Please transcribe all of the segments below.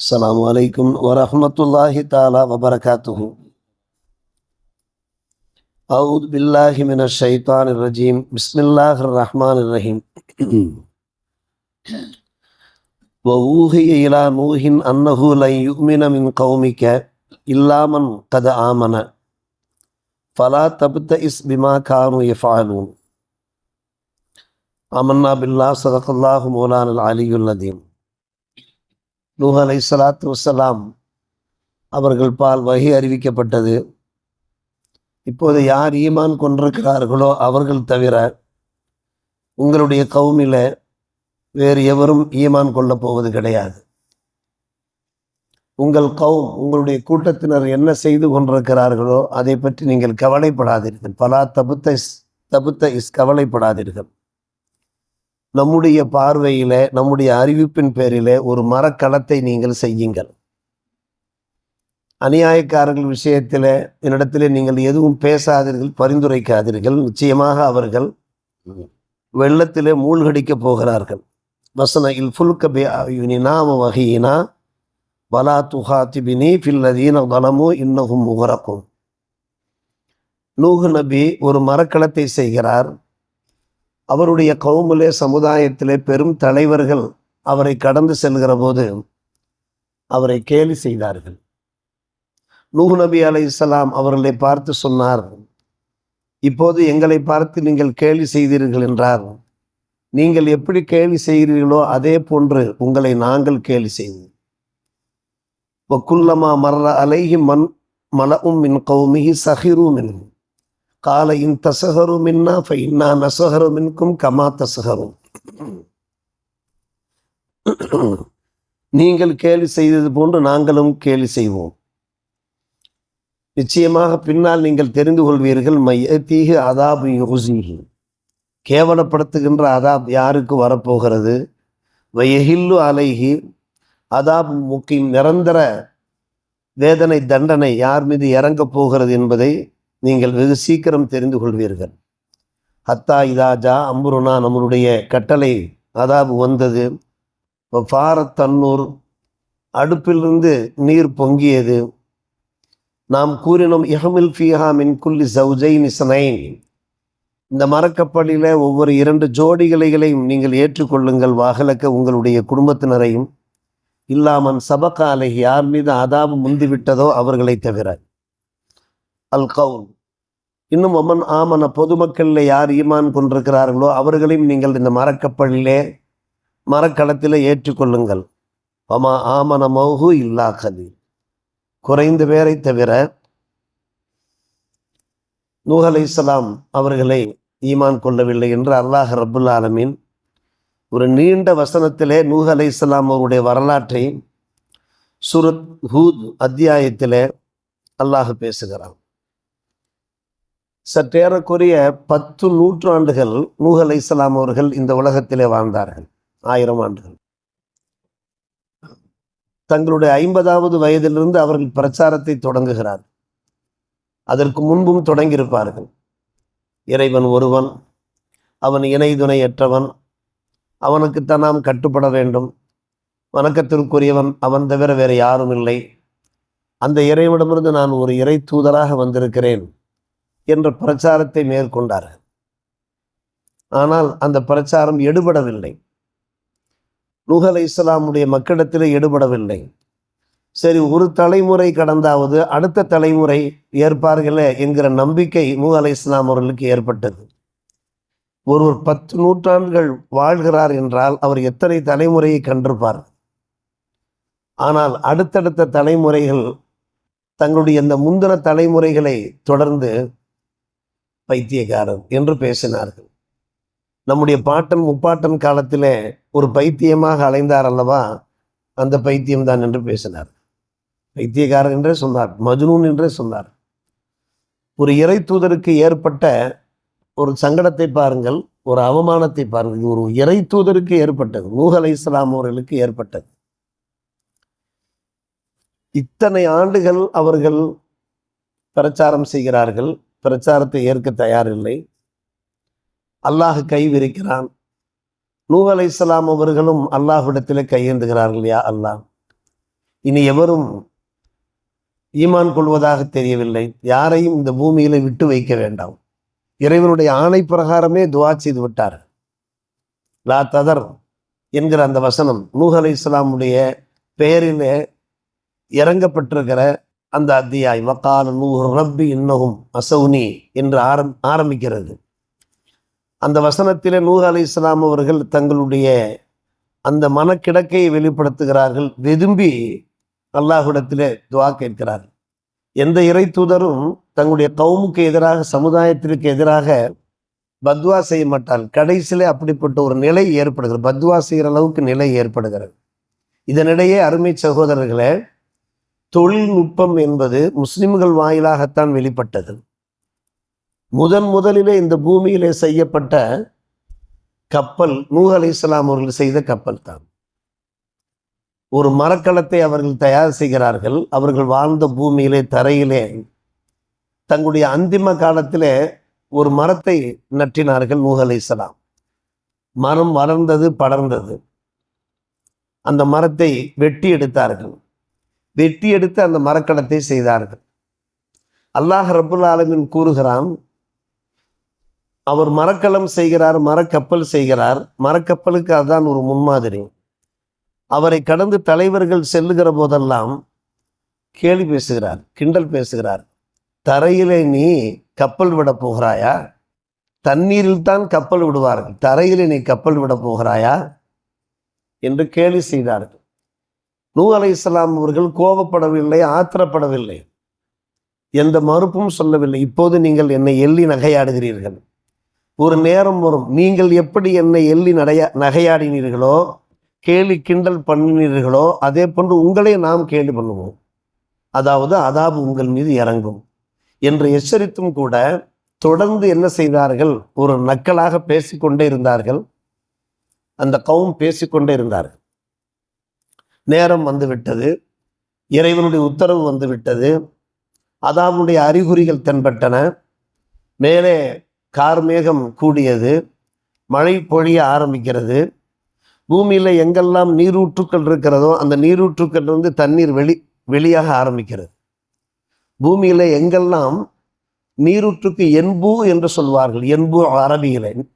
السلام عليكم ورحمة الله تعالى وبركاته. أعوذ بالله من الشيطان الرجيم. بسم الله الرحمن الرحيم. وأوحي إلى نوح أنه لن يؤمن من قومك إلا من قد آمن. فلا تبتئس بما كانوا يفعلون. آمنا بالله صدق الله مولانا العلي العظيم. நூஹ் அலை சலாத்து வசலாம் அவர்கள் பால் வகை அறிவிக்கப்பட்டது. இப்போது யார் ஈமான் கொண்டிருக்கிறார்களோ அவர்கள் தவிர உங்களுடைய கவுமில் வேறு எவரும் ஈமான் கொள்ளப் போவது கிடையாது. உங்கள் கவும் உங்களுடைய கூட்டத்தினர் என்ன செய்து கொண்டிருக்கிறார்களோ அதை பற்றி நீங்கள் கவலைப்படாதீர்கள். பலா தபுத்த இஸ் தபுத்த இஸ் கவலைப்படாதீர்கள். நம்முடைய பார்வையில நம்முடைய அறிவிப்பின் பேரில ஒரு மரக்களத்தை நீங்கள் செய்யுங்கள். அநியாயக்காரர்கள் விஷயத்தில் என்னிடத்திலே நீங்கள் எதுவும் பேசாதீர்கள் பரிந்துரைக்காதீர்கள். நிச்சயமாக அவர்கள் வெள்ளத்திலே மூழ்கடிக்கப் போகிறார்கள். வசனையில் இல் நாம வகையினா வலா துஹாத்திபினி ஃபில்லதீன வலமு இன்னகும் முகரக்கும் நூகு நபி ஒரு மரக்களத்தை செய்கிறார். அவருடைய கவுமிலே சமுதாயத்திலே பெரும் தலைவர்கள் அவரை கடந்து செல்கிற போது அவரை கேலி செய்தார்கள். நூஹ் நபி அலை இஸ்லாம் அவர்களை பார்த்து சொன்னார் இப்போது எங்களை பார்த்து நீங்கள் கேலி செய்தீர்கள் என்றார். நீங்கள் எப்படி கேலி செய்கிறீர்களோ அதே போன்று உங்களை நாங்கள் கேலி செய்வோம். வக்குல்லமா மர்ற அலைஹி மண் மலவும் மின் கௌமிஹி சஹிரும் மின்ஹும் கால இன் தசகரு மின்னா ஃபைன்னா நசகரு மின்கும் கமா தசகரும் நீங்கள் கேலி செய்தது போன்று நாங்களும் கேலி செய்வோம். நிச்சயமாக பின்னால் நீங்கள் தெரிந்து கொள்வீர்கள் மையத்தீகு அதாபு யுசிஹி கேவலப்படுத்துகின்ற அதாப் யாருக்கு வரப்போகிறது? வயஹில்லு அலைஹி அதாப் முக்கியம் நிரந்தர வேதனை தண்டனை யார் மீது இறங்கப் போகிறது என்பதை நீங்கள் வெகு சீக்கிரம் தெரிந்து கொள்வீர்கள். ஹத்தா இதாஜா அம்ருனா நம்மளுடைய கட்டளை அதாவது வந்தது. ஃபாரத் தன்னூர் அடுப்பிலிருந்து நீர் பொங்கியது. நாம் கூறினோம் இஹமில் ஃபீஹா மின் குல்லி சௌஜை நிசனைன் இந்த மரக்கப்பள்ளியில் ஒவ்வொரு இரண்டு ஜோடிகளைகளையும் நீங்கள் ஏற்றுக்கொள்ளுங்கள். வாகலக்க உங்களுடைய குடும்பத்தினரையும். இல்லாமல் சபகாலை யார் மீது அதாபு முந்திவிட்டதோ அவர்களை தவிர. அல் கவுல் இன்னும் ஒமன் ஆமன பொதுமக்களில் யார் ஈமான் கொண்டிருக்கிறார்களோ அவர்களையும் நீங்கள் இந்த மரக்கப்பள்ளியிலே மரக்களத்தில் ஏற்றுக்கொள்ளுங்கள். ஒமா ஆமன மௌஹு இல்லா கதி குறைந்த பேரை தவிர நூஹ் அலை இஸ்லாம் அவர்களை ஈமான் கொள்ளவில்லை என்று அல்லாஹ் ரபுல் ஆலமீன் ஒரு நீண்ட வசனத்திலே நூஹ் அலை இஸ்லாம் அவருடைய வரலாற்றை சுரத் ஹூத் அத்தியாயத்திலே அல்லாஹ் பேசுகிறான். சற்றேறக்குரிய பத்து நூற்றாண்டுகள் நூஹ் அலை இஸ்லாம் அவர்கள் இந்த உலகத்திலே வாழ்ந்தார்கள். ஆயிரம் ஆண்டுகள். தங்களுடைய ஐம்பதாவது வயதிலிருந்து அவர்கள் பிரச்சாரத்தை தொடங்குகிறார். அதற்கு முன்பும் தொடங்கியிருப்பார்கள். இறைவன் ஒருவன் அவன் இணை துணையற்றவன் அவனுக்குத்தான் நாம் கட்டுப்பட வேண்டும். வணக்கத்திற்குரியவன் அவன் தவிர வேறு யாரும் இல்லை. அந்த இறைவனிடமிருந்து நான் ஒரு இறை தூதராக வந்திருக்கிறேன். என்ற பிரச்சாரத்தை மேற்கொண்டார்கள். ஆனால் அந்த பிரச்சாரம் எடுபடவில்லை. நூகல் இஸ்லாமுடைய மக்களிடத்தில் எடுபடவில்லை. சரி ஒரு தலைமுறை கடந்தாவது அடுத்த தலைமுறை ஏற்பார்களே என்கிற நம்பிக்கை நூ அலை இஸ்லாம் அவர்களுக்கு ஏற்பட்டது. ஒருவர் பத்து நூற்றாண்டுகள் வாழ்கிறார் என்றால் அவர் எத்தனை தலைமுறையை கண்டிருப்பார்? ஆனால் அடுத்தடுத்த தலைமுறைகள் தங்களுடைய இந்த முந்தின தலைமுறைகளை தொடர்ந்து பைத்தியக்காரர் என்று பேசினார்கள். நம்முடைய பாட்டன் முப்பாட்டன் காலத்திலே ஒரு பைத்தியமாக அலைந்தார் அல்லவா? அந்த பைத்தியம் தான் என்று பேசினார். பைத்தியக்காரர் என்றே சொன்னார் மஜ்னூன் என்றே சொன்னார். ஒரு இறை தூதருக்கு ஏற்பட்ட ஒரு சங்கடத்தை பாருங்கள் ஒரு அவமானத்தை பாருங்கள். ஒரு இறை தூதருக்கு ஏற்பட்டது நூஹ் அலை இஸ்லாம் அவர்களுக்கு ஏற்பட்டது. இத்தனை ஆண்டுகள் அவர்கள் பிரச்சாரம் செய்கிறார்கள். பிரச்சாரத்தை ஏற்க தயாரில்லை. அல்லாஹ் கை விரிக்கிறான் நூ அலை இஸ்லாம் அவர்களும் அல்லாஹ்விடத்திலே கையேந்துகிறார்கள் யா அல்லாஹ். இனி எவரும் ஈமான் கொள்வதாக தெரியவில்லை. யாரையும் இந்த பூமியில விட்டு வைக்க வேண்டாம். இறைவனுடைய ஆணை பிரகாரமே துவா செய்து விட்டார். லா ததர் என்கிற அந்த வசனம் நூஹ் அலை இஸ்லாமுடைய பெயரிலே இறங்கப்பட்டிருக்கிற அந்த அத்தியாய் வக்கால நூறு ரப்பி இன்னகும் அசௌனி என்று ஆரம் ஆரம்பிக்கிறது. அந்த வசனத்திலே நூஹ் அலி இஸ்லாம் அவர்கள் தங்களுடைய அந்த மனக்கிடக்கையை வெளிப்படுத்துகிறார்கள். விரும்பி அல்லாஹ்விடத்திலே துவா கேட்கிறார்கள். எந்த இறை தூதரும் தங்களுடைய கவுமுக்கு எதிராக சமுதாயத்திற்கு எதிராக பத்வா செய்ய மாட்டால் கடைசியிலே அப்படிப்பட்ட ஒரு நிலை ஏற்படுகிறது. பத்வா செய்கிற அளவுக்கு நிலை ஏற்படுகிறது. இதனிடையே அருமை சகோதரர்களே தொழில்நுட்பம் என்பது முஸ்லிம்கள் வாயிலாகத்தான் வெளிப்பட்டது. முதன் முதலிலே இந்த பூமியிலே செய்யப்பட்ட கப்பல் நூஹ் அலி இஸ்லாம் அவர்கள் செய்த கப்பல் தான். ஒரு மரக்கலத்தை அவர்கள் தயார் செய்கிறார்கள். அவர்கள் வாழ்ந்த பூமியிலே தரையிலே தங்களுடைய அந்திம காலத்திலே ஒரு மரத்தை நட்டினார்கள் நூஹ் அலி இஸ்லாம் மரம் வளர்ந்தது படர்ந்தது. அந்த மரத்தை வெட்டி எடுத்தார்கள். வெட்டி எடுத்து அந்த மரக்கடத்தை செய்தார்கள். அல்லாஹ் ரபுல் ஆலமின் கூறுகிறான் அவர் மரக்கலம் செய்கிறார் மரக்கப்பல் செய்கிறார். மரக்கப்பலுக்கு அதுதான் ஒரு முன்மாதிரி. அவரை கடந்து தலைவர்கள் செல்லுகிற போதெல்லாம் கேலி பேசுகிறார் கிண்டல் பேசுகிறார். தரையிலே நீ கப்பல் விட போகிறாயா? தண்ணீரில் தான் கப்பல் விடுவார்கள். தரையிலே நீ கப்பல் விட போகிறாயா? என்று கேலி செய்தார்கள். நூ அலை இஸ்லாம் அவர்கள் கோபப்படவில்லை ஆத்திரப்படவில்லை. எந்த மறுப்பும் சொல்லவில்லை. இப்போது நீங்கள் என்னை எள்ளி நகையாடுகிறீர்கள். ஒரு நேரம் வரும். நீங்கள் எப்படி என்னை எள்ளி நடைய நகையாடினீர்களோ கேலி கிண்டல் பண்ணினீர்களோ அதே போன்று உங்களை நாம் கேலி பண்ணுவோம். அதாவது அதாபு உங்கள் மீது இறங்கும். என்று எச்சரித்தும் கூட தொடர்ந்து என்ன செய்தார்கள்? ஒரு நக்கலாக பேசிக்கொண்டே இருந்தார்கள். அந்த கவும் பேசிக்கொண்டே இருந்தார்கள். நேரம் வந்துவிட்டது. இறைவனுடைய உத்தரவு வந்துவிட்டது. அதாவுடைய அறிகுறிகள் தென்பட்டன. மேலே கார்மேகம் கூடியது. மழை பொழிய ஆரம்பிக்கிறது. பூமியில் எங்கெல்லாம் நீரூற்றுக்கள் இருக்கிறதோ அந்த நீரூற்றுக்கள் இருந்து தண்ணீர் வெளி வெளியாக ஆரம்பிக்கிறது. பூமியில் எங்கெல்லாம் நீரூற்றுக்கு என்பு என்று சொல்வார்கள். என்பு அரபியில்.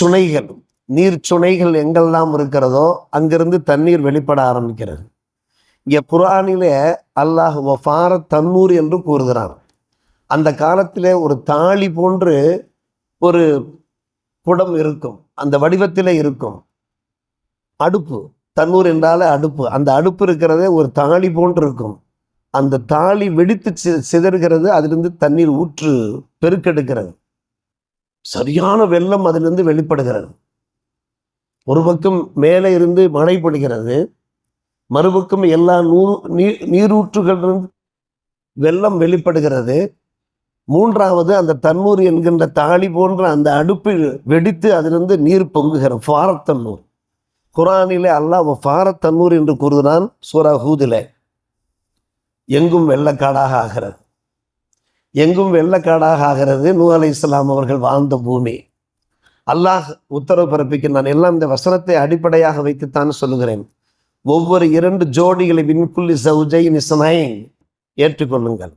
சுனைகள். நீர் சுனைகள் எங்கெல்லாம் இருக்கிறதோ அங்கிருந்து தண்ணீர் வெளிப்பட ஆரம்பிக்கிறது. இங்கே புராணிலே அல்லாஹ் வஃபார தன்னூர் என்று கூறுகிறான். அந்த காலத்திலே ஒரு தாலி போன்று ஒரு குடம் இருக்கும். அந்த வடிவத்திலே இருக்கும். அடுப்பு தன்னூர் என்றாலே அடுப்பு. அந்த அடுப்பு இருக்கிறதே ஒரு தாலி போன்று இருக்கும். அந்த தாலி வெடித்து சி- சிதறுகிறது அதிலிருந்து தண்ணீர் ஊற்று பெருக்கெடுக்கிறது. சரியான வெள்ளம் அதிலிருந்து வெளிப்படுகிறது. ஒரு பக்கம் மேலே இருந்து மழை பொழிகிறது மறுபக்கம் எல்லா நூ நீர் நீரூற்றுகளிலிருந்து வெள்ளம் வெளிப்படுகிறது. மூன்றாவது அந்த தன்னூர் என்கின்ற தாலி போன்ற அந்த அடுப்பில் வெடித்து அதிலிருந்து நீர் பொங்குகிற ஃபாரத்தன்னூர் குரானிலே அல்லாஹ் ஃபாரத்தன்னூர் என்று கூறுகிறான் சூரா ஹூதிலே. எங்கும் வெள்ளக்காடாக ஆகிறது. எங்கும் வெள்ளக்காடாக ஆகிறது நூ அலை இஸ்லாம் அவர்கள் வாழ்ந்த பூமி. அல்லாஹ் உத்தரவு பிறப்பிக்கின்றான். எல்லாம் இந்த வசனத்தை அடிப்படையாக வைத்துத்தான் சொல்லுகிறேன். ஒவ்வொரு இரண்டு ஜோடிகளை விண்குள்ளி சௌஜை நிசனாயின் ஏற்றுக்கொள்ளுங்கள்.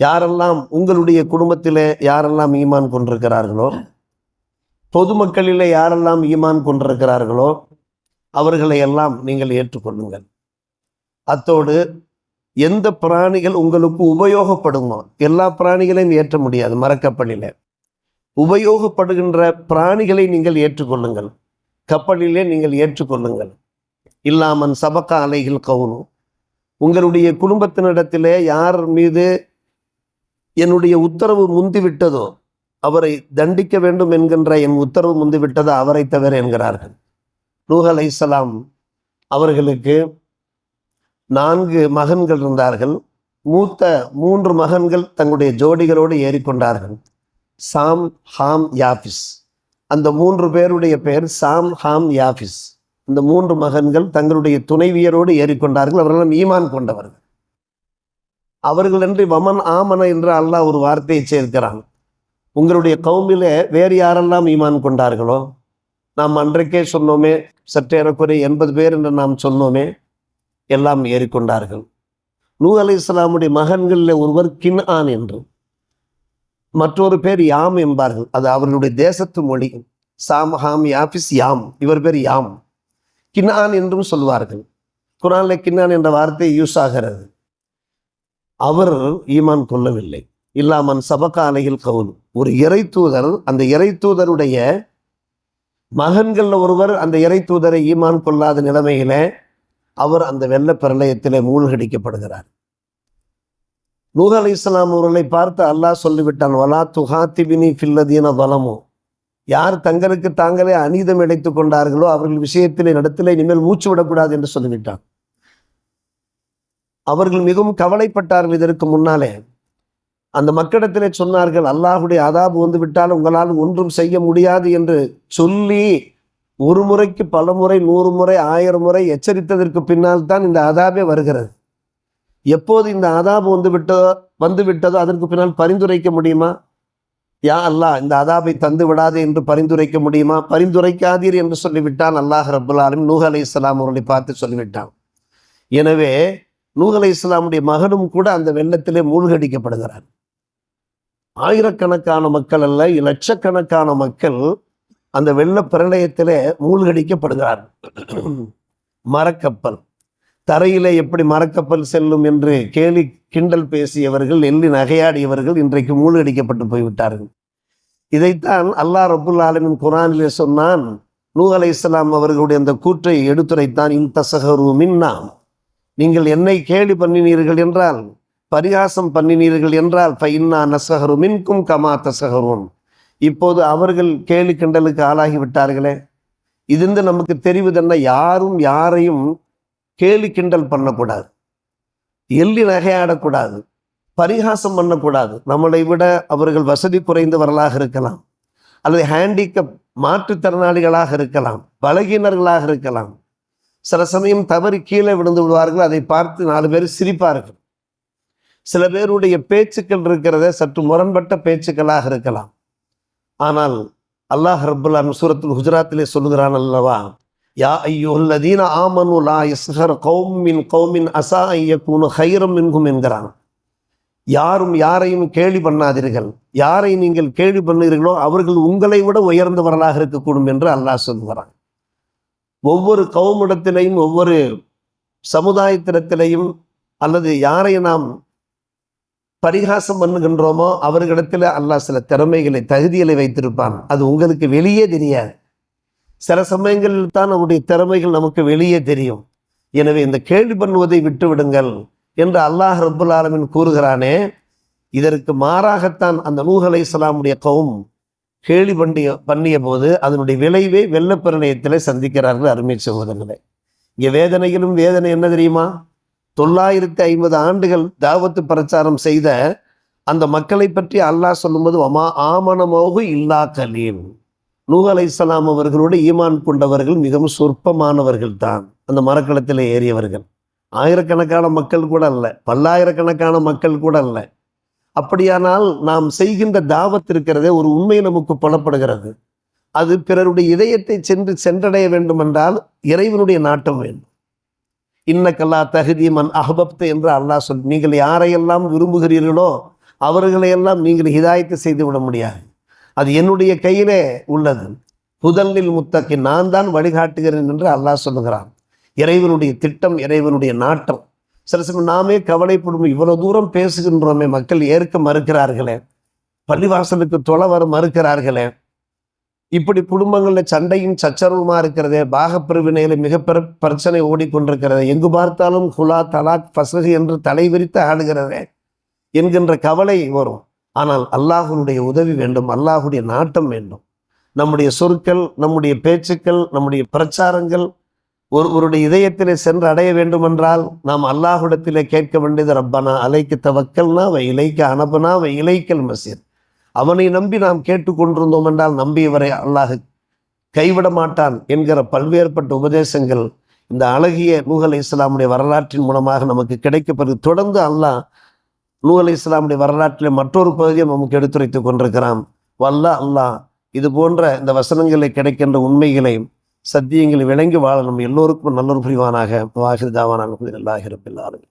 யாரெல்லாம் உங்களுடைய குடும்பத்திலே யாரெல்லாம் ஈமான் கொண்டிருக்கிறார்களோ பொதுமக்களிலே யாரெல்லாம் ஈமான் கொண்டிருக்கிறார்களோ அவர்களை எல்லாம் நீங்கள் ஏற்றுக்கொள்ளுங்கள். அத்தோடு எந்த பிராணிகள் உங்களுக்கு உபயோகப்படுமோ எல்லா பிராணிகளையும் ஏற்ற முடியாது மறக்கப்பள்ளியில் உபயோகப்படுகின்ற பிராணிகளை நீங்கள் ஏற்றுக்கொள்ளுங்கள். கப்பலிலே நீங்கள் ஏற்றுக்கொள்ளுங்கள். இல்லாமன் சபக்க அலைகள் கவுனும் உங்களுடைய குடும்பத்தினிடத்திலே யார் மீது என்னுடைய உத்தரவு முந்திவிட்டதோ அவரை தண்டிக்க வேண்டும் என்கின்ற என் உத்தரவு முந்திவிட்டதோ அவரை தவிர என்கிறார்கள். நூஹ் அலைஹிஸ்ஸலாம் அவர்களுக்கு நான்கு மகன்கள் இருந்தார்கள். மூத்த மூன்று மகன்கள் தங்களுடைய ஜோடிகளோடு ஏறிக்கொண்டார்கள். சாம் ஹாம் யாஃபிஸ். அந்த மூன்று பேருடைய பெயர் சாம் ஹாம் யாஃபிஸ். இந்த மூன்று மகன்கள் தங்களுடைய துணைவியரோடு ஏறிக்கொண்டார்கள். அவர்களும் ஈமான் கொண்டவர்கள். அவர்கள் என்று வமன் ஆமன என்று அல்லாஹ் ஒரு வார்த்தையை சேர்க்கிறான். உங்களுடைய கவுமிலே வேறு யாரெல்லாம் ஈமான் கொண்டார்களோ? நாம் அன்றைக்கே சொன்னோமே சற்றேறக்குறை எண்பது பேர் என்று நாம் சொன்னோமே எல்லாம் ஏறிக்கொண்டார்கள். நூ அலி இஸ்லாமுடைய மகன்களில் ஒருவர் கின் ஆன் என்று. மற்றொரு பேர் யாம் என்பார்கள். அது அவர்களுடைய தேசத்து மொழி. சாம் ஹாம் யாபிஸ் யாம். இவர் பேர் யாம். கின்னான் என்றும் சொல்வார்கள். குரான்ல கின்னான் என்ற வார்த்தை யூஸ் ஆகிறது. அவர் ஈமான் கொள்ளவில்லை. இல்லாமன் சபகாலையில் கவுலும் ஒரு இறை தூதர் அந்த இறை தூதருடைய மகன்களில் ஒருவர் அந்த இறை தூதரை ஈமான் கொள்ளாத நிலைமையில அவர் அந்த வெள்ள பிரளயத்திலே மூழ்கடிக்கப்படுகிறார். நூக அலி இஸ்லாம் அவர்களை பார்த்து அல்லாஹ் சொல்லிவிட்டான் வலா துஹாத்திபினி ஃபில்லதீன வலமோ யார் தங்களுக்கு தாங்களே அநீதம் இழைத்துக் கொண்டார்களோ அவர்கள் விஷயத்திலே நடத்திலே இனிமேல் மூச்சு விடக்கூடாது என்று சொல்லிவிட்டான். அவர்கள் மிகவும் கவலைப்பட்டார்கள் இதற்கு முன்னாலே. அந்த மக்களிடத்திலே சொன்னார்கள் அல்லாஹுடைய அதாபு வந்து விட்டால் உங்களால் ஒன்றும் செய்ய முடியாது என்று சொல்லி ஒரு முறைக்கு பல முறை நூறு முறை ஆயிரம் முறை எச்சரித்ததற்கு பின்னால் தான் இந்த அதாபே வருகிறது. எப்போது இந்த அதாபு வந்து விட்டதோ வந்து விட்டதோ அதற்கு பின்னால் பரிந்துரைக்க முடியுமா? யா அல்லாஹ் இந்த அதாபை தந்து விடாது என்று பரிந்துரைக்க முடியுமா? பரிந்துரைக்காதீர் என்று சொல்லிவிட்டான் அல்லாஹ் ரபுல் ஆலம் நூஹ் அலி இஸ்லாம் அவர்களை பார்த்து சொல்லிவிட்டான். எனவே நூஹ் அலி இஸ்லாமுடைய மகனும் கூட அந்த வெள்ளத்திலே மூழ்கடிக்கப்படுகிறார். ஆயிரக்கணக்கான மக்கள் அல்ல லட்சக்கணக்கான மக்கள் அந்த வெள்ள பிரளயத்திலே மூழ்கடிக்கப்படுகிறார். மரக்கப்பல். தரையிலே எப்படி மரக்கப்பல் செல்லும் என்று கேலி கிண்டல் பேசியவர்கள் எள்ளி நகையாடியவர்கள் இன்றைக்கு மூழ்கடிக்கப்பட்டு போய்விட்டார்கள். இதைத்தான் அல்லாஹ் ரபுல் ஆலமின் குரானிலே சொன்னான் நூ அலை இஸ்லாம் அவர்களுடைய அந்த கூற்றை எடுத்துரைத்தான் இன் தசகரு மின்னா. நீங்கள் என்னை கேலி பண்ணினீர்கள் என்றால் பரிகாசம் பண்ணினீர்கள் என்றால் பைன்னா நசகரு மின்கும் கமா தசகரும் இப்போது அவர்கள் கேலி கிண்டலுக்கு ஆளாகி விட்டார்களே. இதிருந்து நமக்கு தெரிவதென்ன யாரும் யாரையும் கேலி கிண்டல் பண்ணக்கூடாது. எள்ளி நகையாடக்கூடாது. பரிகாசம் பண்ணக்கூடாது. நம்மளை விட அவர்கள் வசதி குறைந்தவர்களாக இருக்கலாம். அல்லது ஹேண்டிகப் மாற்றுத்திறனாளிகளாக இருக்கலாம். பலகீனர்களாக இருக்கலாம். சில சமயம் தவறி கீழே விழுந்து விடுவார்கள். அதை பார்த்து நாலு பேர் சிரிப்பார்கள். சில பேருடைய பேச்சுக்கள் இருக்கிறத சற்று முரண்பட்ட பேச்சுக்களாக இருக்கலாம். ஆனால் அல்லாஹ் ரபுல்லான் சூரத்துல் குஜராத்திலே சொல்லுகிறான் அல்லவா? யா ஐயோல்லதீன ஆமனு லா இஸ்ஹர் கௌமின் கௌமின் அசா ஐயக்கூனு ஹைரம் என்கும் என்கிறான் யாரும் யாரையும் கேலி பண்ணாதீர்கள். யாரை நீங்கள் கேலி பண்ணுகிறீர்களோ அவர்கள் உங்களை விட உயர்ந்தவர்களாக இருக்கக்கூடும் என்று அல்லாஹ் சொல்கிறான் ஒவ்வொரு கவுமிடத்திலையும் ஒவ்வொரு சமுதாயத்திடத்திலையும் அல்லது யாரை நாம் பரிகாசம் பண்ணுகின்றோமோ அவர்களிடத்தில் அல்லாஹ் சில திறமைகளை தகுதிகளை வைத்திருப்பான் அது உங்களுக்கு வெளியே தெரியாது சில சமயங்களில் தான் நம்முடைய திறமைகள் நமக்கு வெளியே தெரியும். எனவே இந்த கேள்வி பண்ணுவதை விட்டுவிடுங்கள் என்று அல்லாஹ் ரபுல் ஆலமின் கூறுகிறானே இதற்கு மாறாகத்தான் அந்த நூஹ் அலை இஸ்லாமுடைய கவும் கேலி பண்ணிய பண்ணிய போது அதனுடைய விளைவே வெள்ளப்பிரளயத்தில் சந்திக்கிறார்கள் அருமை சகோதரர்களே. இங்கே வேதனைகளும் வேதனை என்ன தெரியுமா? தொள்ளாயிரத்தி ஐம்பது ஆண்டுகள் தாவத்து பிரச்சாரம் செய்த அந்த மக்களை பற்றி அல்லாஹ் சொல்லும்போது அமா ஆமணமோகு இல்லா கலீன் நூஹ் அலை இஸ்லாம் அவர்களோடு ஈமான் கொண்டவர்கள் மிகவும் சொற்பமானவர்கள் தான். அந்த மரக்களத்தில் ஏறியவர்கள். ஆயிரக்கணக்கான மக்கள் கூட அல்ல பல்லாயிரக்கணக்கான மக்கள் கூட அல்ல. அப்படியானால் நாம் செய்கின்ற தாவத் இருக்கிறதே ஒரு உண்மை நமக்கு புலப்படுகிறது. அது பிறருடைய இதயத்தை சென்று சென்றடைய வேண்டும் என்றால் இறைவனுடைய நாட்டம் வேண்டும். இன்னக்கல்லா தகுதி மன் அஹபப்து என்று அல்லாஹ் சொல் நீங்கள் யாரையெல்லாம் விரும்புகிறீர்களோ அவர்களையெல்லாம் நீங்கள் ஹிதாயத்தை செய்து விட முடியாது. அது என்னுடைய கையிலே உள்ளது. புதலில் முத்தக்கு நான் தான் வழிகாட்டுகிறேன் என்று அல்லாஹ் சொல்லுகிறான். இறைவனுடைய திட்டம் இறைவனுடைய நாட்டம். சில சமயம் நாமே கவலைப்படும் இவ்வளவு தூரம் பேசுகின்றோமே மக்கள் ஏற்க மறுக்கிறார்களே. பள்ளிவாசலுக்கு தொலை வர மறுக்கிறார்களே. இப்படி குடும்பங்களில் சண்டையும் சச்சரவுமா இருக்கிறதே பாகப்பிரிவினையில மிக பிரச்சனை ஓடிக்கொண்டிருக்கிறது எங்கு பார்த்தாலும் குலா தலாக் பசகு என்று தலைவிரித்து ஆடுகிறதே என்கின்ற கவலை வரும். ஆனால் அல்லாஹுனுடைய உதவி வேண்டும் அல்லாஹுடைய நாட்டம் வேண்டும். நம்முடைய சொற்கள் நம்முடைய பேச்சுக்கள் நம்முடைய பிரச்சாரங்கள் ஒருவருடைய இதயத்திலே சென்று அடைய வேண்டுமென்றால் நாம் அல்லாஹுடத்திலே கேட்க வேண்டியது ரப்பனா அலைக்கு தவக்கல்னா அவை இலைக்க அனபனா அவை இலைக்கல் மசீர். அவனை நம்பி நாம் கேட்டுக்கொண்டிருந்தோம் என்றால் நம்பியவரை அல்லாஹ் கைவிட மாட்டான் என்கிற பல்வேறுபட்ட உபதேசங்கள் இந்த அழகிய நூகல் இஸ்லாமுடைய வரலாற்றின் மூலமாக நமக்கு கிடைக்கப்பெறுது. தொடர்ந்து அல்லாஹ் நூகல் இஸ்லாமுடைய வரலாற்றில் மற்றொரு பகுதியை நமக்கு எடுத்துரைத்து கொண்டிருக்கிறான். வல்ல அல்லாஹ் இது போன்ற இந்த வசனங்களை கிடைக்கின்ற உண்மைகளை சத்தியங்களை விளங்கி வாழ நம் எல்லோருக்கும் நல்லொரு புரிவானாக. வாகிருதாவான அல்லாஹிரப்பில்லாலும்